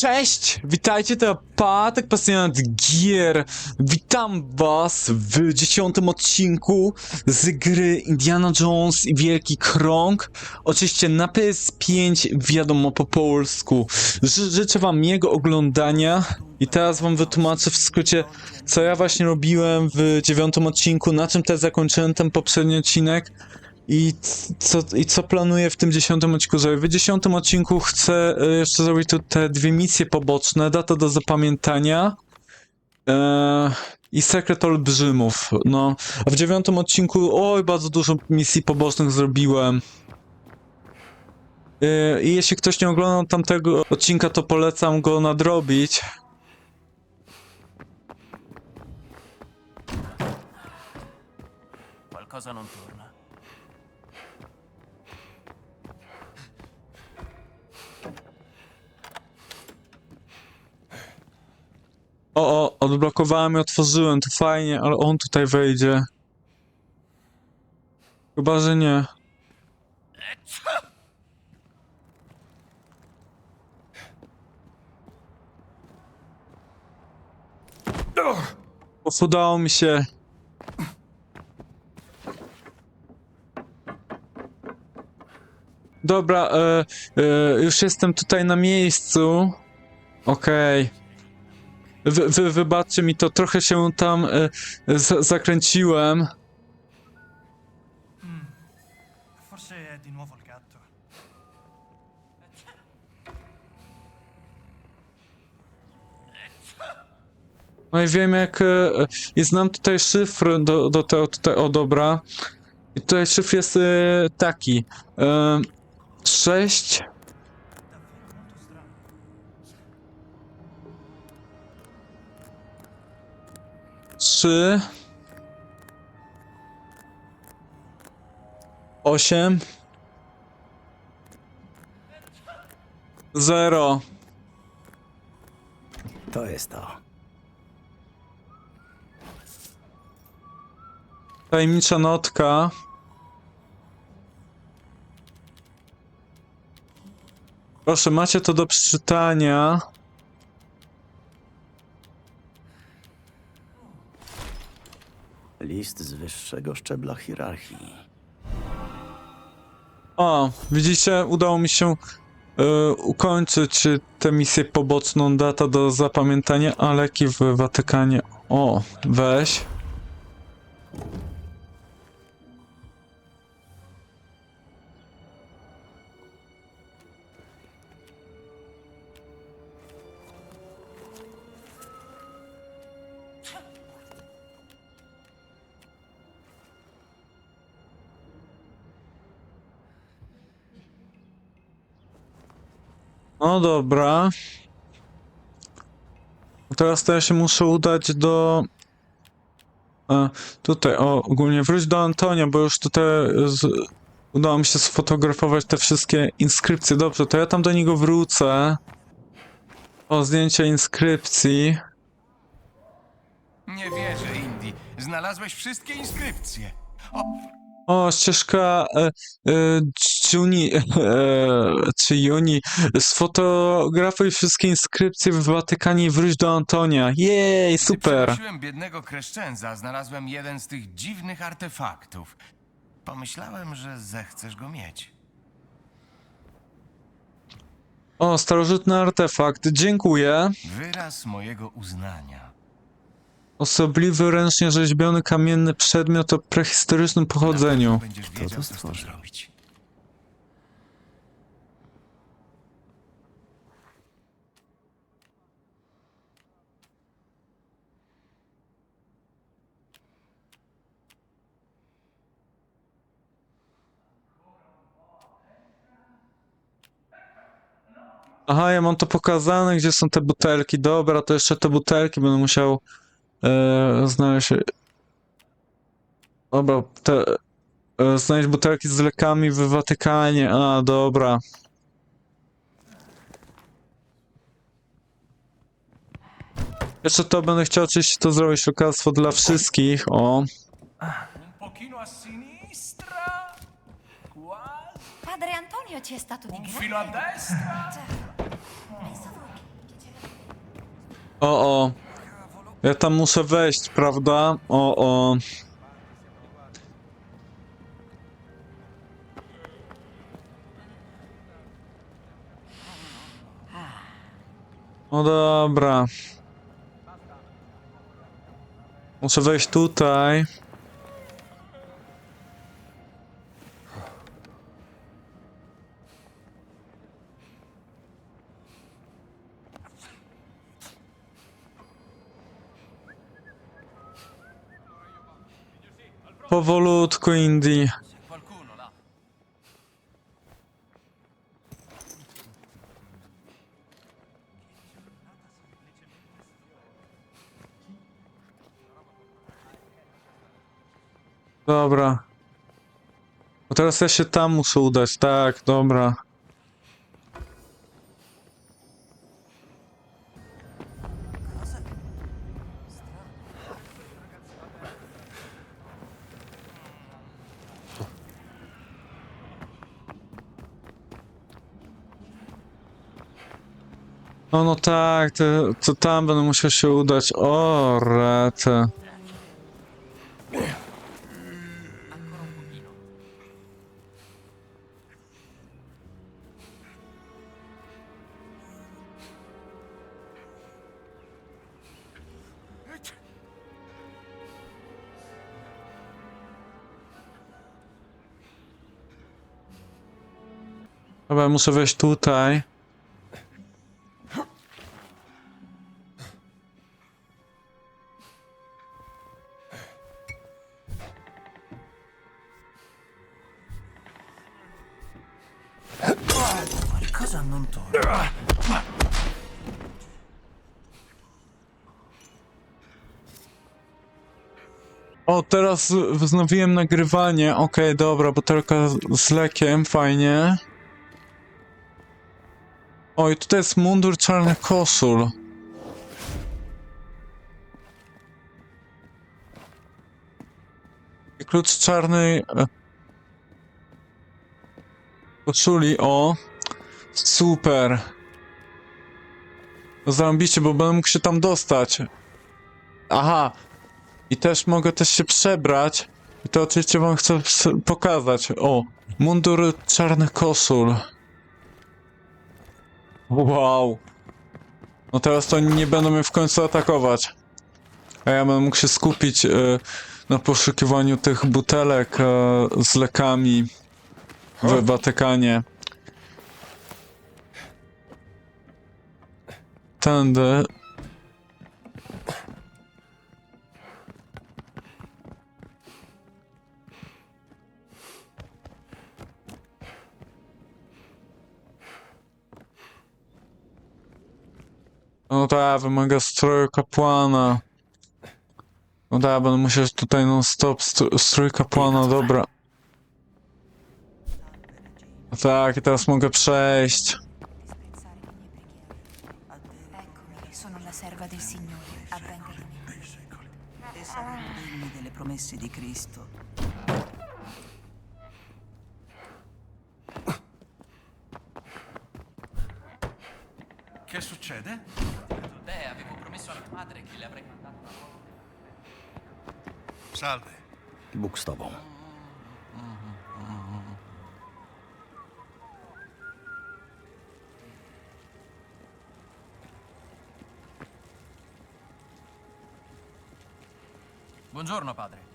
Cześć! Witajcie, to Patek, pasjonat gier. Witam was w dziesiątym odcinku z gry Indiana Jones i Wielki Krąg. Oczywiście na PS5, wiadomo po polsku. Ży życzę wam miłego oglądania i teraz wam wytłumaczę w skrócie, co ja właśnie robiłem w dziewiątym odcinku, na czym też zakończyłem ten poprzedni odcinek. I co, I co planuję w tym dziesiątym odcinku zrobić? W dziesiątym odcinku chcę e, jeszcze zrobić tu te dwie misje poboczne, data do zapamiętania e, i sekret olbrzymów. No, a w dziewiątym odcinku, oj, bardzo dużo misji pobocznych zrobiłem. E, I jeśli ktoś nie oglądał tamtego odcinka, to polecam go nadrobić. Qualcosa non O, o, odblokowałem i otworzyłem, to fajnie, ale on tutaj wejdzie. Chyba, że nie. Udało mi się. Dobra, e, e, już jestem tutaj na miejscu. Okej. Wy, wy, wybaczcie mi to, trochę się tam e, z, zakręciłem. Forse è di nuovo il gatto. No i wiem jak... e, I znam tutaj szyfr do, do tego tutaj, o dobra. I tutaj szyfr jest e, taki. E, 6... trzy, osiem, zero. To jest to. Tajemnicza notka. Proszę, macie to do przeczytania. Z wyższego szczebla hierarchii. O, widzicie, udało mi się e, ukończyć tę misję poboczną, data do zapamiętania, a leki w Watykanie. O, weź. No dobra. Teraz to ja się muszę udać do... E, tutaj, o, ogólnie wróć do Antonia, bo już tutaj z, udało mi się sfotografować te wszystkie inskrypcje. Dobrze, to ja tam do niego wrócę. O, zdjęcie inskrypcji. Nie wierzę, Indy. Znalazłeś wszystkie inskrypcje. O, O, ścieżka e, e, Juni, e, czy Juni, sfotografuj wszystkie inskrypcje w Watykanie i wróć do Antonia. Jej, super. przenosiłem biednego kreszczędza, znalazłem jeden z tych dziwnych artefaktów. Pomyślałem, że zechcesz go mieć. O, starożytny artefakt, dziękuję. Wyraz mojego uznania. Osobliwy, ręcznie rzeźbiony kamienny przedmiot o prehistorycznym pochodzeniu. Będziesz wiedział, to co z tym stworzył? zrobić. Aha, ja mam to pokazane, gdzie są te butelki. Dobra, to jeszcze te butelki będę musiał e, znaleźć. Dobra, te, e, znaleźć butelki z lekami w Watykanie. A, dobra. Jeszcze to będę chciał oczywiście to zrobić lekarstwo dla wszystkich. O. Padre Antonio ci è stato di grande. O, o. Ja tam muszę wejść, prawda? O, o. No dobra. Muszę wejść tutaj. Powolutku, là. Dobra. Bo teraz ja się tam muszę udać, tak, dobra. No, tak, to, to tam będę musiał się udać. O, rety. Dobra, muszę wejść tutaj. O, teraz wznowiłem nagrywanie. Okej, dobra, butelka z lekiem, fajnie. Oj, tutaj jest mundur czarny koszul. I klucz czarnej koszuli, o. Super. Zarąbiście, bo będę mógł się tam dostać. Aha, i też mogę też się przebrać. I to oczywiście wam chcę pokazać. O, mundur czarny koszul. Wow. No teraz to nie będą mnie w końcu atakować. A ja będę mógł się skupić e, na poszukiwaniu tych butelek e, z lekami w Watykanie. Tędy. No tak, wymaga stroju kapłana. No tak, będę musiał tutaj non stop stro strój kapłana, dobra. Tak, i teraz mogę przejść. Promesse di Cristo. Che succede? Beh, avevo promesso a mia madre che le avrei mandato una Salve. Bóg z tobą. Buongiorno, padre.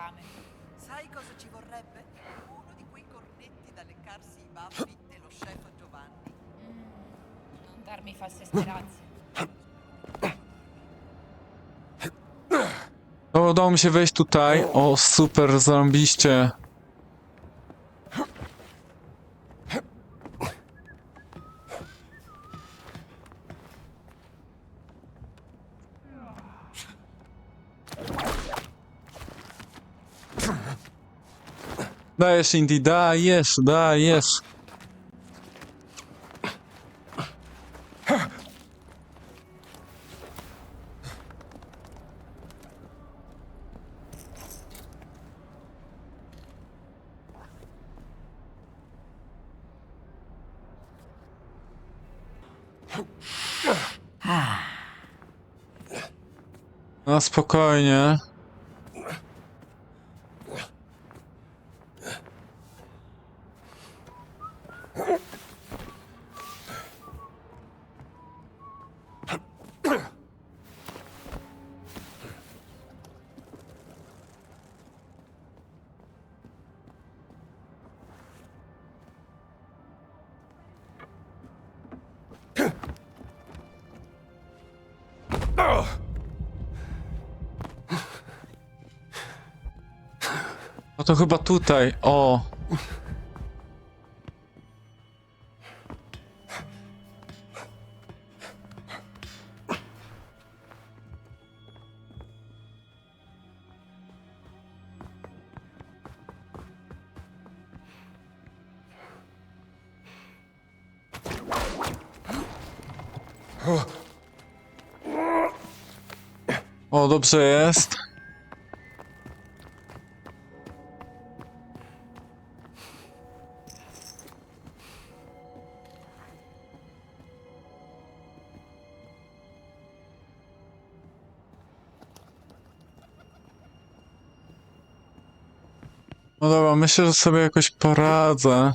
Fame. Sai cosa ci vorrebbe? Uno di quei cornetti da leccarsi i baffi dello chef Giovanni. Non darmi false speranze. O, udało mi się wejść tutaj. O, super, zarąbiście. dajesz Indy, dajesz, dajesz. No spokojnie. To chyba tutaj. O. O, dobrze jest. Myślę, że sobie jakoś poradzę.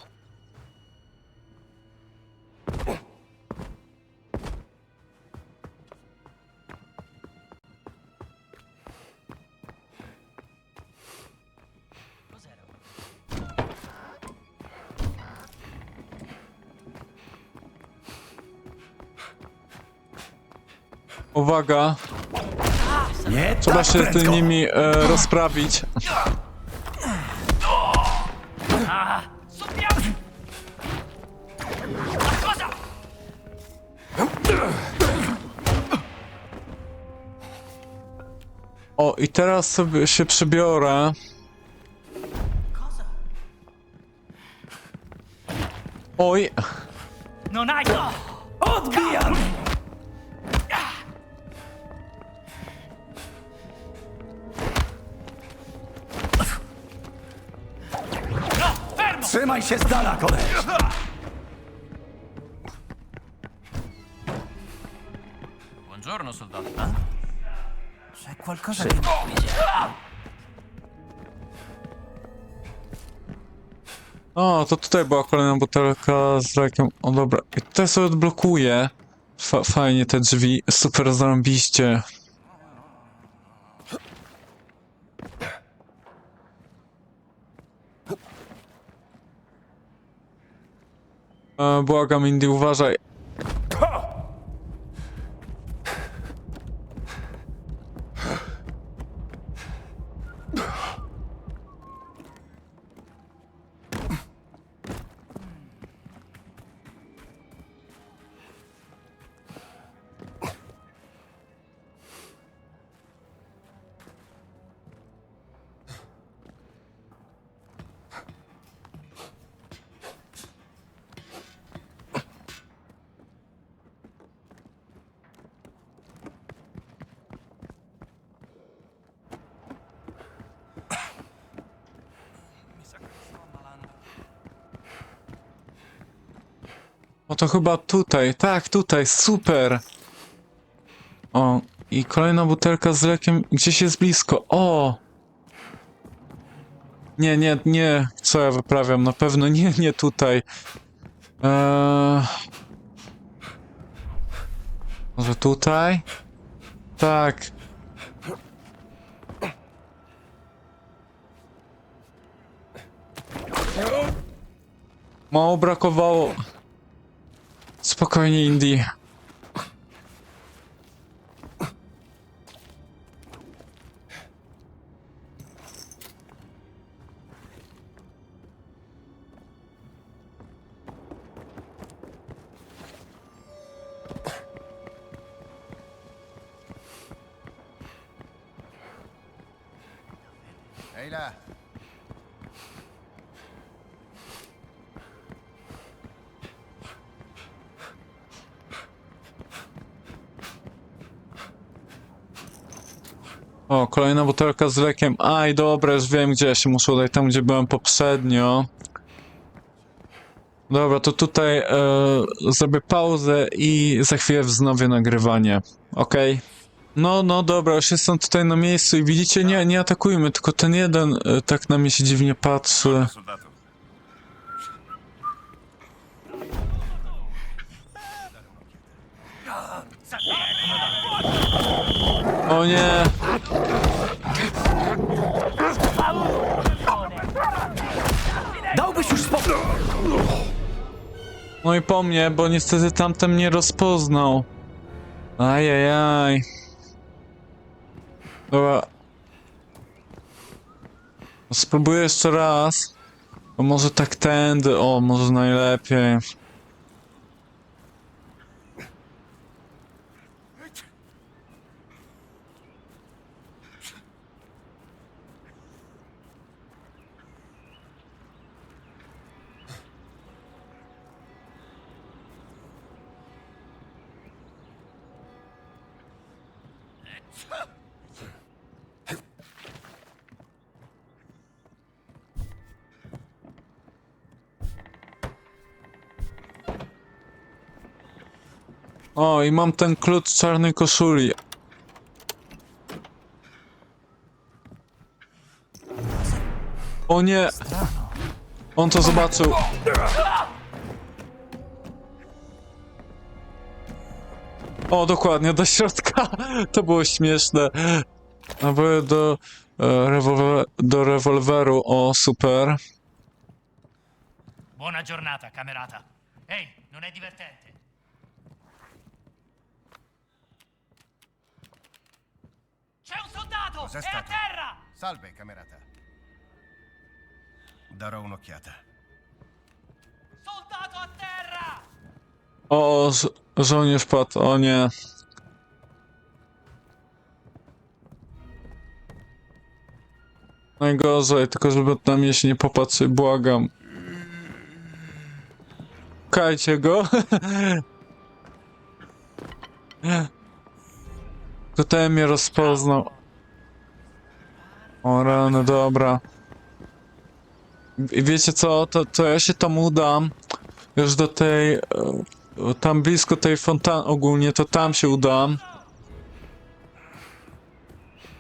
Uwaga, trzeba tak się z nimi e, rozprawić. O, i teraz sobie się przebiorę. Oj, Non hai... Odbijam! Trzymaj się z dala, koleś! Buongiorno, soldato. C'è qualcosa che non mi O, to tutaj była kolejna butelka z rakiem. O dobra, i tutaj sobie odblokuję. Fa fajnie te drzwi, super zarąbiście. E, błagam, Indy, uważaj. No to chyba tutaj, tak, tutaj, super. O, i kolejna butelka z lekiem gdzieś jest blisko. O! Nie, nie, nie, co ja wyprawiam? Na pewno nie, nie tutaj. Eee... Może tutaj? Tak. Mało brakowało. Spokojnie Indii. Leyla. O, kolejna butelka z lekiem. Aj, dobra, już wiem gdzie ja się muszę udać, tam gdzie byłem poprzednio. Dobra, to tutaj e, zrobię pauzę i za chwilę wznowię nagrywanie. Okej? No, no dobra, już jestem tutaj na miejscu i widzicie, nie, nie atakujmy, tylko ten jeden e, tak na mnie się dziwnie patrzy. O nie! Już! No i po mnie, bo niestety tamten mnie rozpoznał. Ajajaj. Dobra. Spróbuję jeszcze raz. Bo może tak tędy, o, może najlepiej. O, i mam ten klucz czarnej koszuli. O nie! On to zobaczył. O, dokładnie, do środka. To było śmieszne. Naboje do, e, rewolwer, do rewolweru. O, super. Buona giornata, camerata. Ehi, non è divertente. È a terra! Salve, camerata. Darò un'occhiata. Soldato a terra! O, żo żołnierz padł, o nie. Najgorzej, tylko żeby na mnie się nie popatrzy, błagam. Kajcie go. Tutaj mnie rozpoznał. O rany, dobra. I wiecie co, to, to ja się tam udam. Już do tej... e, tam blisko tej fontanny ogólnie, to tam się udam.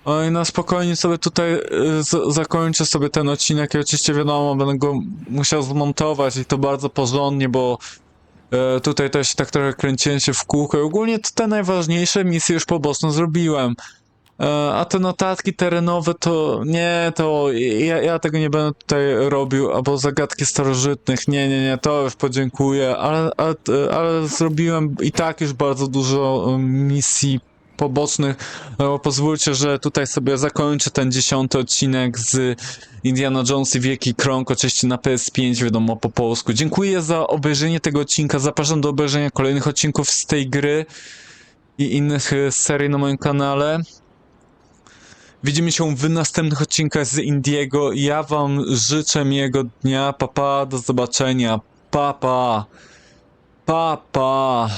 No i na spokojnie sobie tutaj z- zakończę sobie ten odcinek i oczywiście wiadomo, będę go musiał zmontować i to bardzo porządnie, bo e, tutaj też tak trochę kręciłem się w kółko i ogólnie te najważniejsze misje już po boczno zrobiłem. E, a te notatki terenowe to nie, to ja, ja tego nie będę tutaj robił, albo zagadki starożytnych, nie, nie, nie, to już podziękuję, ale, ale, ale zrobiłem i tak już bardzo dużo e, misji pobocznych, no, pozwólcie, że tutaj sobie zakończę ten dziesiąty odcinek z Indiana Jones i Wielki Krąg, oczywiście na PS5, wiadomo po polsku. Dziękuję za obejrzenie tego odcinka, zapraszam do obejrzenia kolejnych odcinków z tej gry i innych e, serii na moim kanale. Widzimy się w następnych odcinkach z Indiego. Ja wam życzę miłego dnia. Papa, pa, do zobaczenia. Papa. Papa. Pa.